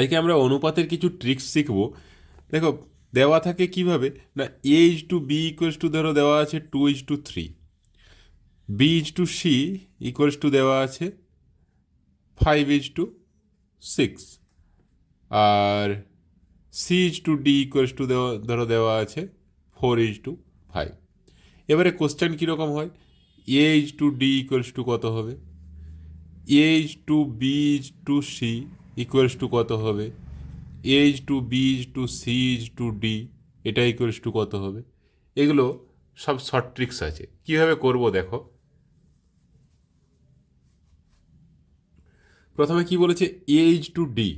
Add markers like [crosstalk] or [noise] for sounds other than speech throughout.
আজকে আমরা অনুপাতের কিছু ট্রিক্স শিখব। দেখো, দেওয়া থাকে কীভাবে? না A is to B equals to ধরো দেওয়া আছে two is to three B is to C equals to দেওয়া আছে five is to six R C is to D equals to দেওয়া, ধরো দেওয়া আছে ফোর ইজ টু ফাইভ এবারে কোশ্চেন কীরকম হয়? A is to D equals to কত হবে? A is to B is to C equals to কত হবে? A is to B is to C is to D এটা ইকুয়ালস টু কত হবে? এগুলো সব শর্ট ট্রিক্স আছে। কীভাবে করব দেখো? প্রথমে কি বলেছে? A is to D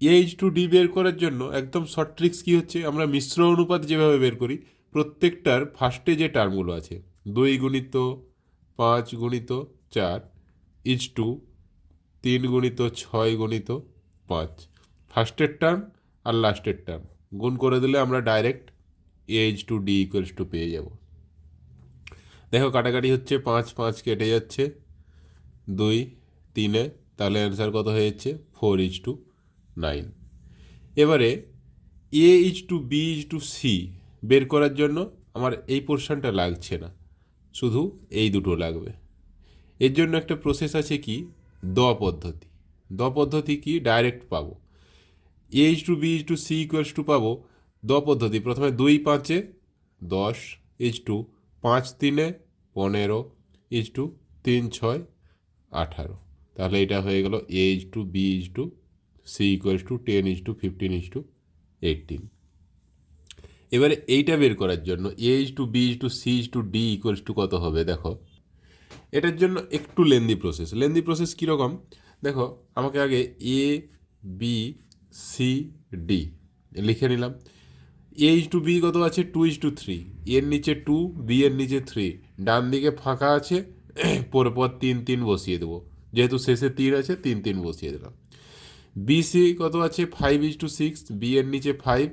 A is to D বের করার জন্য একদম শর্ট ট্রিক্স কী হচ্ছে? আমরা মিশ্র অনুপাত যেভাবে বের করি, প্রত্যেকটার ফার্স্টে যে টার্মগুলো আছে, দুই গুণিত পাঁচ গুণিত চার ইজ টু তিন গুণিত ছয় গুণিত পাঁচ। ফার্স্টের টার্ম আর লাস্টের টার্ম গুণ করে দিলে আমরা direct A is to D equals to পেয়ে যাব। দেখো কাটাকাটি হচ্ছে পাঁচ পাঁচ কেটে যাচ্ছে। দুই, তিনে, তাহলে অ্যান্সার কত হয়ে যাচ্ছে? ফোর ইজ টু নাইন এবারে A is to B is to C বের করার জন্য আমার এই পোর্শনটা লাগছে না। শুধু এই দুটো লাগবে। এর জন্য একটা প্রসেস আছে কি? দ পদ্ধতি দ পদ্ধতি কি ডাইরেক্ট পাবো A is to B is to C equals to পাবো দ পদ্ধতি প্রথমে দুই পাঁচে দশ ইজ টু পাঁচ তিনে পনেরো ইজ টু তিন ছয় আঠারো তাহলে এটা হয়ে গেল A is to B is to C equals to ten is to fifteen is to eighteen এবারে এইটা বের করার জন্য A is to B is to C is to D equals to কত হবে দেখো এটার জন্য একটু লেন্দি প্রসেস লেন্দি প্রসেস কীরকম? দেখো, আমাকে আগে এ বি সি ডি লিখে নিলাম। এ ইজ টু বি কত আছে? টু ইজ টু থ্রি এর নিচে টু বি এর নিচে থ্রি ডান দিকে ফাঁকা আছে [clears throat] পরপর তিন তিন বসিয়ে দেবো। যেহেতু শেষে তিন আছে, তিন তিন বসিয়ে দিলাম। বি সি কত আছে? Five is to six B এর নিচে ফাইভ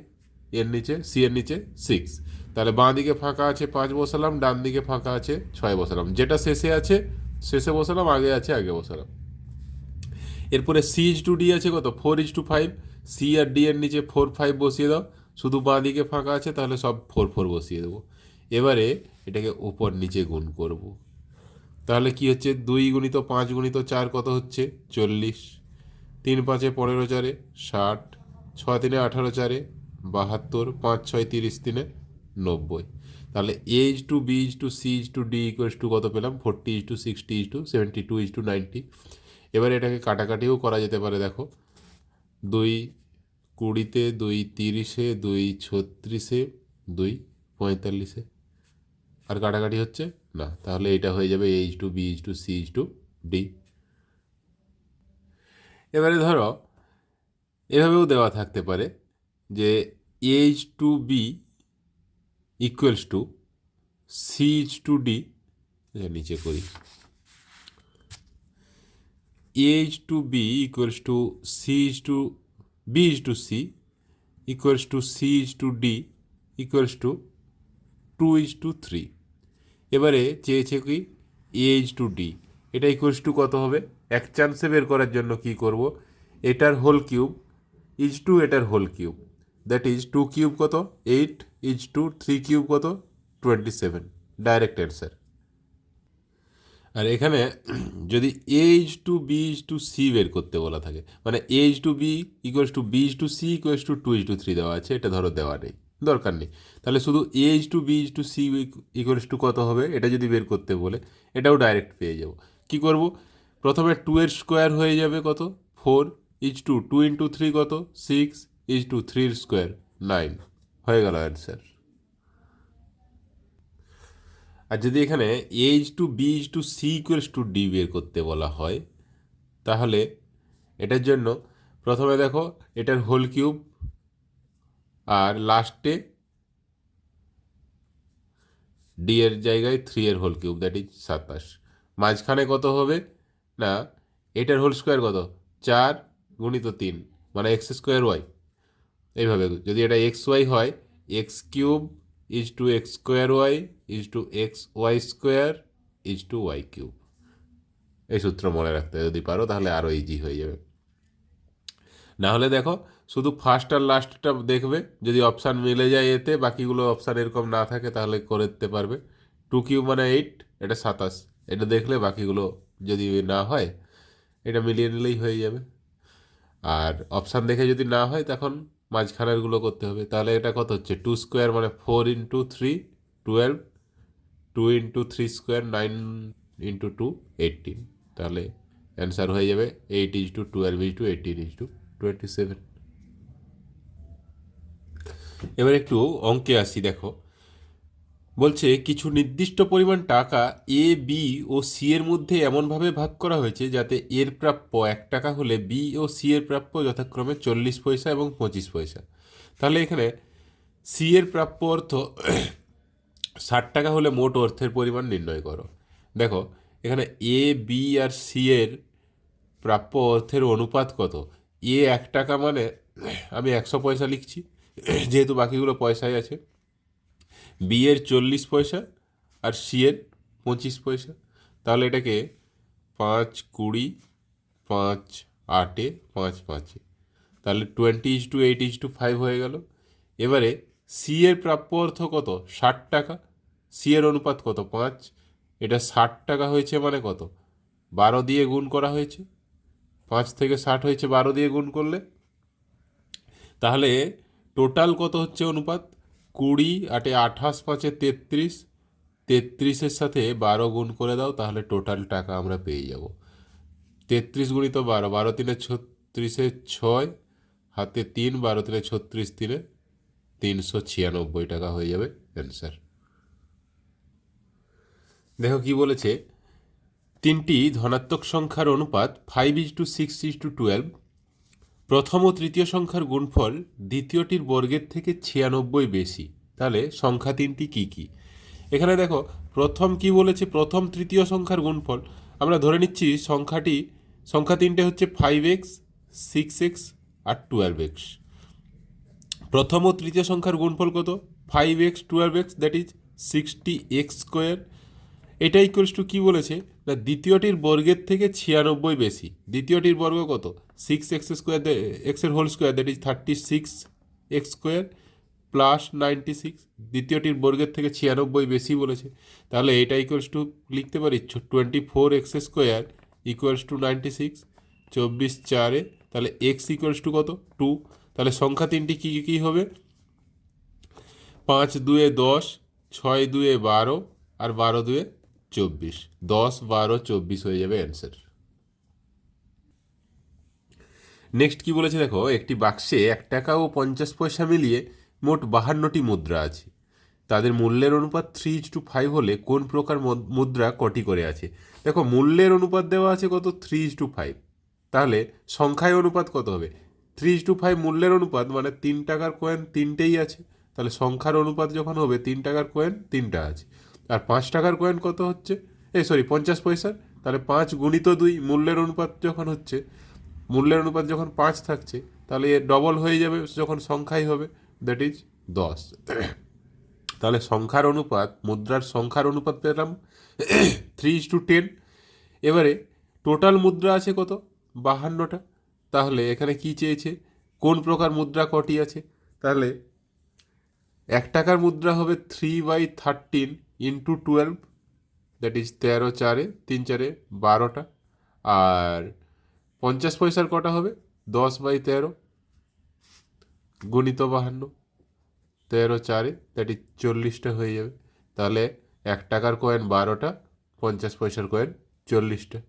এর নিচে সি এর নিচে সিক্স তাহলে বাঁ দিকে ফাঁকা আছে পাঁচ বসালাম, ডান দিকে ফাঁকা আছে ছয় বসালাম। যেটা শেষে আছে, শেষে বসালাম, আগে আছে, আগে বসালাম। এরপরে সি ইজ টু ডি আছে কত? Four is to five C R D এর নিচে ফোর ফাইভ বসিয়ে দাও। শুধু বাঁ দিকে ফাঁকা আছে, তাহলে সব ফোর ফোর বসিয়ে দেবো। এবারে এটাকে উপর নিচে গুণ করব। তাহলে কি হচ্ছে? দুই গুণিত পাঁচ গুণিত চার কত হচ্ছে? চল্লিশ। তিন পাঁচে পনেরো চারে ষাট। ছ তিনে আঠারো চারে বাহাত্তর। পাঁচ ছয় তিরিশ তিনে নব্বই তাহলে A is to B is to C is to D equals to কত পেলাম forty is to sixty is to seventy two is to ninety এবার এটাকে কাটাকাটিও করা যেতে পারে দেখো দুই কুড়িতে দুই তিরিশে দুই ছত্রিশে দুই পঁয়তাল্লিশে আর কাটাকাটি হচ্ছে না তাহলে এটা হয়ে যাবে H to B is to C is to D এবারে ধরো এভাবেও দেওয়া থাকতে পারে যে H to B equals to C is to D নিচে করি। H to B equals to C is to B is to C equals to C is to D equals to two is to three এবারে চেয়েছে কি H to D এটা equals to কত হবে? এক চান্সে বের করার জন্য কি করব? এটার হোল কিউব ইজ টু এটার whole cube that is two cube কত? Eight is to three cube কত? Twenty seven direct answer. আর এখানে যদি H to B is to C বের করতে বলা থাকে মানে H to B equals to B is to C equals to two is to three দেওয়া আছে, এটা ধরো দেওয়া নেই, দরকার নেই। তাহলে শুধু H to B is to C equals to কত হবে? এটা যদি বের করতে বলে, এটাও ডাইরেক্ট পেয়ে যাব। কি করব? প্রথমে টু এর স্কোয়ার হয়ে যাবে কত? Four is to two into three কত? সিক্স ইজ টু থ্রির স্কোয়ার নাইন হয়ে গেল অ্যান্সার আর যদি এখানে H to B is to C equals to D বের করতে বলা হয়, তাহলে এটার জন্য প্রথমে দেখো এটার হোল কিউব আর লাস্টে ডি এর জায়গায় থ্রি এর হোল কিউব দ্যাট ইজ সাতাশ। মাঝখানে কত হবে? না, এটার হোল স্কোয়ার কত? চার গুণিত তিন মানে এক্স স্কোয়ার ওয়াই এইভাবে যদি এটা এক্স ওয়াই হয় X cube is to X square Y is to X Y square is to Y cube এই সূত্র মনে রাখতে যদি পারো, তাহলে আরও ইজি হয়ে যাবে। না হলে দেখো, শুধু ফার্স্ট আর লাস্টটা দেখবে, যদি অপশান মিলে যায় এতে, বাকিগুলো অপশান এরকম না থাকে, তাহলে করে দিতে পারবে। টু কিউ মানে এইট এটা সাতাশ। এটা দেখলে বাকিগুলো যদি না হয়, এটা মিলিয়ে নিলেই হয়ে যাবে। আর অপশান দেখে যদি না হয়, তখন মাঝখানেরগুলো করতে হবে। তাহলে এটা কত হচ্ছে? টু স্কোয়ার মানে four into three twelve two into three square nine into two eighteen তাহলে অ্যান্সার হয়ে যাবে eight is to twelve is to eighteen is to twenty seven এবার একটু অঙ্কে আসি, দেখো। বলছে, কিছু নির্দিষ্ট পরিমাণ টাকা এ বি ও সি এর মধ্যে এমনভাবে ভাগ করা হয়েছে যাতে এর প্রাপ্য এক টাকা হলে বি ও সি এর প্রাপ্য যথাক্রমে চল্লিশ পয়সা এবং পঁচিশ পয়সা। তাহলে এখানে সি এর প্রাপ্য অর্থ [clears throat] ষাট টাকা হলে মোট অর্থের পরিমাণ নির্ণয় করো। দেখো, এখানে এ বি আর সি এর প্রাপ্য অর্থের অনুপাত কত? এ এক টাকা মানে [clears throat] আমি একশো পয়সা লিখছি, [clears throat] যেহেতু বাকিগুলো পয়সায় আছে। বি এর চল্লিশ পয়সা আর সি এর পঁচিশ পয়সা। তাহলে এটাকে পাঁচ কুড়ি, পাঁচ আটে, পাঁচ পাঁচে। তাহলে twenty is to eight is to five হয়ে গেল। এবারে সি এর প্রাপ্য অর্থ কত? ষাট টাকা। সি এর অনুপাত কত? পাঁচ। এটা ষাট টাকা হয়েছে মানে কত? বারো দিয়ে গুণ করা হয়েছে। পাঁচ থেকে ষাট হয়েছে, বারো দিয়ে গুণ করলে। তাহলে টোটাল কত হচ্ছে অনুপাত? কুড়ি আটে আঠাশ পাঁচে তেত্রিশ, তেত্রিশের সাথে বারো গুণ করে দাও, তাহলে টোটাল টাকা আমরা পেয়ে যাব। তেত্রিশ গুণিত বারো বারো তিনে ছত্রিশে ছয়, হাতে তিন, বারো তিনে ছত্রিশ তিনে তিনশো ছিয়ানব্বই টাকা হয়ে যাবে অ্যান্সার দেখো কি বলেছে, তিনটি ধনাত্মক সংখ্যার অনুপাত five is to six is to twelve প্রথম ও তৃতীয় সংখ্যার গুণফল দ্বিতীয়টির বর্গের থেকে ছিয়ানব্বই বেশি। তাহলে সংখ্যা তিনটি কি কি? এখানে দেখো, প্রথম কি বলেছে? প্রথম তৃতীয় সংখ্যার গুণফল। আমরা ধরে নিচ্ছি সংখ্যাটি, সংখ্যা তিনটে হচ্ছে ফাইভ এক্স সিক্স এক্স আর টুয়েলভ এক্স প্রথম ও তৃতীয় সংখ্যার গুণফল কত? Five X twelve X that is sixty X square এটা ইকুয়ালস টু কী বলেছে? না, দ্বিতীয়টির বর্গের থেকে ছিয়ানব্বই বেশি। দ্বিতীয়টির বর্গ কত? সিক্স এক্স স্কোয়ার এক্সের whole square that is thirty six X square plus ninety six দ্বিতীয়টির বর্গের থেকে ছিয়ানব্বই বেশি বলেছে। তাহলে এটা ইকুয়ালস টু লিখতে পারি twenty four X square equals to ninety six চব্বিশ চারে, তাহলে এক্স ইকুয়ালস টু কত? টু তাহলে সংখ্যা তিনটি কী কী হবে? পাঁচ দুয়ে দশ, ছয় দুয়ে বারো, আর বারো দুয়ে চব্বিশ। দশ, বারো, চব্বিশ হয়ে যাবে অ্যান্সার নেক্সট কি বলেছে দেখো? একটি বাক্সে এক টাকা ও পঞ্চাশ পয়সা মিলিয়ে মোট বাহান্নটি মুদ্রা আছে। তাদের মূল্যের অনুপাত থ্রি ইজ টু ফাইভ হলে কোন প্রকার মুদ্রা কটি করে আছে? দেখো, মূল্যের অনুপাত দেওয়া আছে কত? থ্রি ইজ টু ফাইভ তাহলে সংখ্যায় অনুপাত কত হবে? থ্রি ইজ টু ফাইভ মূল্যের অনুপাত মানে তিন টাকার কয়েন তিনটেই আছে। তাহলে সংখ্যার অনুপাত যখন হবে, তিন টাকার কয়েন তিনটা আছে। আর পাঁচ টাকার কয়েন কত হচ্ছে? এই সরি পঞ্চাশ পয়সার? তাহলে পাঁচ গুণিত দুই মূল্যের অনুপাত যখন হচ্ছে, মূল্যের অনুপাত যখন পাঁচ থাকছে, তাহলে এর ডবল হয়ে যাবে যখন সংখ্যাই হবে দ্যাট ইজ দশ। তাহলে সংখ্যার অনুপাত, মুদ্রার সংখ্যার অনুপাত পেলাম থ্রি ইজ টু টেন এবারে টোটাল মুদ্রা আছে কত? বাহান্নটা। তাহলে এখানে কি চেয়েছে? কোন প্রকার মুদ্রা কটি আছে? তাহলে এক টাকার মুদ্রা হবে three by thirteen into twelve that is তেরো চারে, তিন চারে বারোটা, আর পঞ্চাশ পয়সার কটা হবে? দশ বাই তেরো, গণিত বাহান্ন, তেরো চারে দ্যাট ইজ চল্লিশটা হয়ে যাবে। তাহলে এক টাকার কয়েন বারোটা, পঞ্চাশ পয়সার কয়েন চল্লিশটা।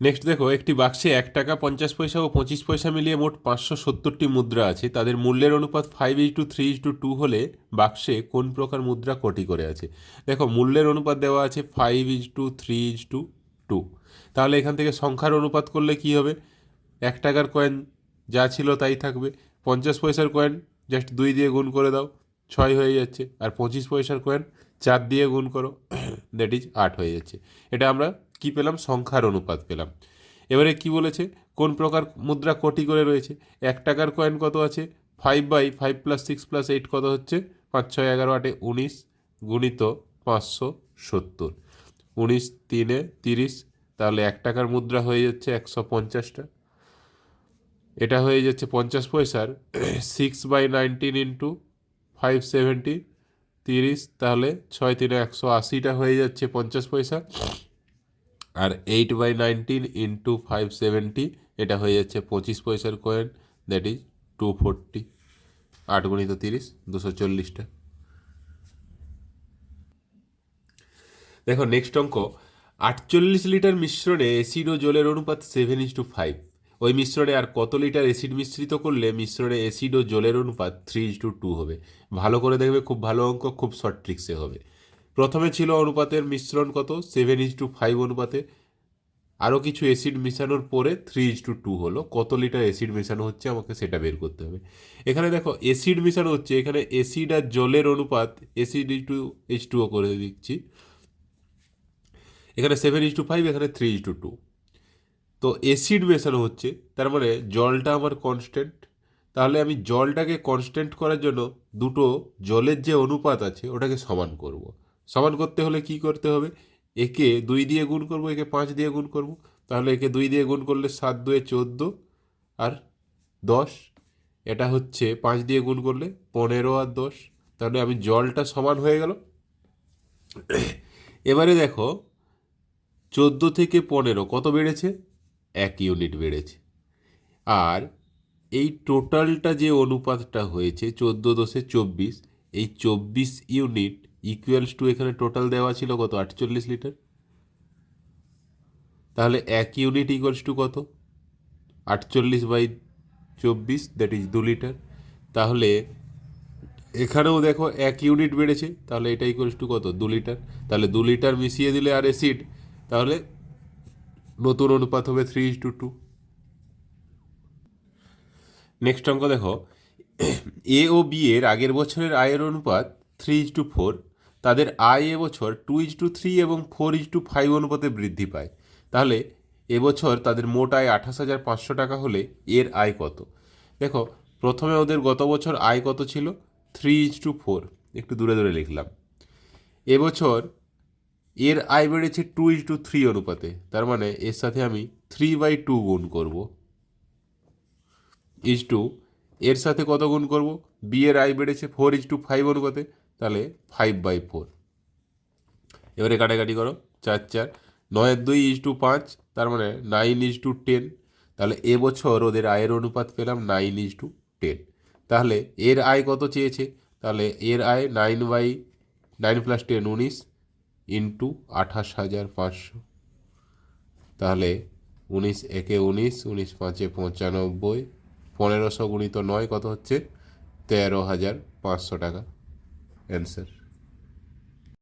নেক্সট দেখো, একটি বাক্সে এক টাকা পঞ্চাশ পয়সা ও পঁচিশ পয়সা মিলিয়ে মোট পাঁচশো সত্তরটি মুদ্রা আছে। তাদের মূল্যের অনুপাত five is to three is to two হলে বাক্সে কোন প্রকার মুদ্রা কটি করে আছে? দেখো, মূল্যের অনুপাত দেওয়া আছে five is to three is to two তাহলে এখান থেকে সংখ্যার অনুপাত করলে কি হবে? এক টাকার কয়েন যা ছিল তাই থাকবে। পঞ্চাশ পয়সার কয়েন জাস্ট দুই দিয়ে গুণ করে দাও, ছয় হয়ে যাচ্ছে। আর পঁচিশ পয়সার কয়েন চার দিয়ে গুণ করো [clears throat] দ্যাট ইজ আট হয়ে যাচ্ছে। এটা আমরা কি পেলাম? সংখ্যার অনুপাত পেলাম। এবারে কি বলেছে? কোন প্রকার মুদ্রা কোটি করে রয়েছে? এক টাকার কয়েন কত আছে? Five by five plus six plus eight কত হচ্ছে? পাঁচ, ছয়, এগারো, আটে উনিশ গুণিত পাঁচশো সত্তর। উনিশ, তিনে তিরিশ, তাহলে এক টাকার মুদ্রা হয়ে যাচ্ছে একশো পঞ্চাশটা। এটা হয়ে যাচ্ছে পঞ্চাশ পয়সার six by nineteen into five seventy তিরিশ, তাহলে ছয় তিনে একশো আশিটা হয়ে যাচ্ছে পঞ্চাশ পয়সা। আর eight by nineteen into five seventy এটা হয়ে যাচ্ছে পঁচিশ পয়সার coin that is to forty আট গুণিত তিরিশ, দুশো চল্লিশটা। দেখো নেক্সট অঙ্ক, আটচল্লিশ লিটার মিশ্রণে অ্যাসিড ও জলের অনুপাত সেভেন ইস টু ফাইভ ওই মিশ্রণে আর কত লিটার অ্যাসিড মিশ্রিত করলে মিশ্রণে অ্যাসিড ও জলের অনুপাত থ্রি ইস টু টু হবে? ভালো করে দেখবে, খুব ভালো অঙ্ক, খুব শর্ট ট্রিক্সে হবে। প্রথমে ছিল অনুপাতের মিশ্রণ কত? সেভেন ইস টু ফাইভ অনুপাতে। আরও কিছু অ্যাসিড মেশানোর পরে থ্রি ইস টু টু হলো। কত লিটার অ্যাসিড মেশানো হচ্ছে? আমাকে সেটা বের করতে হবে। এখানে দেখো অ্যাসিড মেশানো হচ্ছে। এখানে অ্যাসিড আর জলের অনুপাত acid is to H two O করে দিচ্ছি। এখানে সেভেন ইস টু ফাইভ এখানে থ্রি ইস টু টু তো অ্যাসিড মেশানো হচ্ছে। তার মানে জলটা আমার কনস্ট্যান্ট তাহলে আমি জলটাকে কনস্ট্যান্ট করার জন্য দুটো জলের যে অনুপাত আছে, ওটাকে সমান করব। সমান করতে হলে কি করতে হবে? একে দুই দিয়ে গুণ করব, একে পাঁচ দিয়ে গুণ করব। তাহলে একে দুই দিয়ে গুণ করলে সাত, দুয়ে চোদ্দ আর দশ। এটা হচ্ছে পাঁচ দিয়ে গুণ করলে পনেরো আর দশ। তাহলে আমি জলটা সমান হয়ে গেল। এবারে দেখো, চোদ্দ থেকে পনেরো কত বেড়েছে? এক ইউনিট বেড়েছে। আর এই টোটালটা যে অনুপাতটা হয়েছে, চোদ্দ দশে চব্বিশ, এই চব্বিশ ইউনিট ইকুয়ালস টু এখানে টোটাল দেওয়া ছিল কত? আটচল্লিশ লিটার তাহলে এক ইউনিট ইকুয়ালস টু কত? আটচল্লিশ বাই চব্বিশ দ্যাট ইজ দু লিটার তাহলে এখানেও দেখো এক ইউনিট বেড়েছে, তাহলে এটা ইকুয়ালস টু কত? দু লিটার তাহলে দু লিটার মিশিয়ে দিলে আর অ্যাসিড তাহলে নতুন অনুপাত হবে three is to two next অঙ্ক দেখো, এ ও বি এর আগের বছরের আয়ের অনুপাত থ্রি ইজ টু ফোর তাদের আয় এবছর টু ইজ টু থ্রি এবং ফোর ইজ টু ফাইভ অনুপাতে বৃদ্ধি পায়। তাহলে এবছর তাদের মোট আয় আঠাশ হাজার পাঁচশো টাকা হলে এর আয় কত? দেখো, প্রথমে ওদের গত বছর আয় কত ছিল? থ্রি ইজ টু ফোর একটু দূরে দূরে লিখলাম। এবছর এর আয় বেড়েছে টু ইজ টু থ্রি অনুপাতে। তার মানে এর সাথে আমি থ্রি বাই টু গুণ করব। ইজ টু এর সাথে কত গুণ করব? বি এর আয় বেড়েছে ফোর ইজ টু ফাইভ অনুপাতে। তাহলে ফাইভ বাই ফোর এবারে কাটাকাটি করো, চার চার। নয়ের দুই ইজ টু পাঁচ, তার মানে নাইন ইজ টু টেন তাহলে এবছর ওদের আয়ের অনুপাত পেলাম নাইন ইজ টু টেন তাহলে এর আয় কত চেয়েছে? তাহলে এর আয় nine by nine plus ten উনিশ ইন্টু আঠাশ হাজার পাঁচশো। তাহলে উনিশ একে উনিশ উনিশ পাঁচে পঁচানব্বই। পনেরোশো গুণিত নয় কত হচ্ছে? তেরো হাজার পাঁচশো টাকা। অ্যান্সার